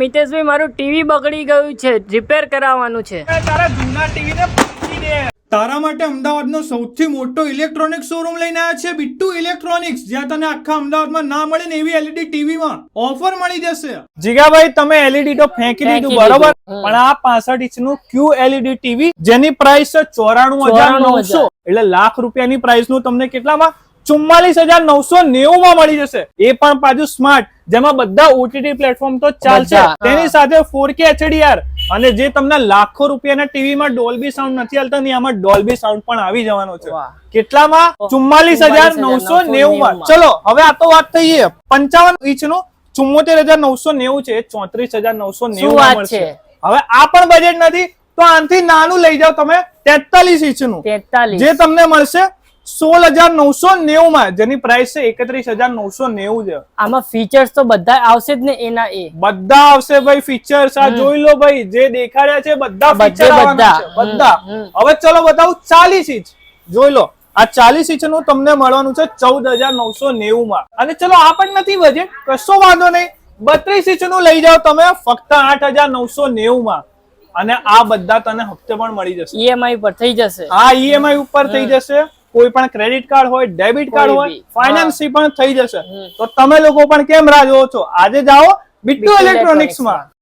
મિતેશભાઈ મારું ટીવી બગડી ગયું છે. રિપેર કરાવવાનું છે. તારા જૂના ટીવી ને તારા માટે અમદાવાદનો સૌથી મોટો ઇલેક્ટ્રોનિક શોરૂમ લઈને આવ્યા છે બિટ્ટુ ઇલેક્ટ્રોનિક્સ જ્યાં તને આખા અમદાવાદમાં ના મળે ને એવી એલઈડી ટીવી માં ઓફર મળી જશે. જીગાભાઈ તમે એલઈડી તો ફેંકી દીધું બરોબર? પણ આ પાસઠ ઇંચનું ક્યુ એલઈડી ટીવી જેની પ્રાઇસ છે ચોરાણું હજાર નવસો. એટલે લાખ રૂપિયાની પ્રાઇસનું તમને કેટલામાં? ચુમ્માલીસ હજાર નવસો નેવું માં મળી જશે. એ પણ પાછું સ્માર્ટ જેમાં બધા ઓટીટી પ્લેટફોર્મ તો ચાલશે. તેની સાથે ફોર કે એચડીઆર અને જે તમને લાખો રૂપિયાના ટીવીમાં ડોલ્બી સાઉન્ડ નથી આવતા ને આમાં ડોલ્બી સાઉન્ડ પણ આવી જવાનો છે. કેટલામાં? ચુમ્માલીસ હજાર નવસો નેવું માં ચલો હવે આ તો વાત થઈએ પંચાવન ઇંચનું ચુમ્મોતેર હજાર નવસો નેવું છે. ચોત્રીસ હજાર નવસો નેવું માં મળશે. હવે આ પણ બજેટ નથી. તો આનાથી નાનું લઈ જાઓ તમે. તેતાલીસ ઇંચનું જે તમને મળશે સોળ હજાર નવસો નેવું માં જેની પ્રાઇસ છે એકત્રીસ હજાર નવસો નેવું છે. આમાં ફીચર્સ તો બધા આવશે જ ને એના એ. બધા આવશે ભાઈ ફીચર્સ આ જોઈ લો ભાઈ જે દેખાડ્યા છે બધા ફીચર બધા. બધા. હવે ચલો બતાવું ચાલીસ ઇંચ. જોઈ લો આ ચાલીસ ઇંચનું તમને મળવાનું છે ચૌદ હજાર નવસો નેવું માં અને ચલો આ પણ નથી બજેટ કશો વાંધો નહીં. બત્રીસ ઇંચનું લઈ જાઓ તમે ફક્ત આઠ હજાર નવસો નેવું માં અને આ બધા તને હપ્તે પણ મળી જશે. ઈએમઆઈ પર થઈ જશે. હા ઈએમઆઈ ઉપર થઈ જશે. કોઈ પણ ક્રેડિટ કાર્ડ હોય ડેબિટ કાર્ડ હોય. ફાઇનાન્સથી પણ થઈ જશે. તો તમે લોકો પણ કેમ રાહ જોવો છો? આજે જાઓ બિટ્ટુ ઇલેક્ટ્રોનિક્સમાં.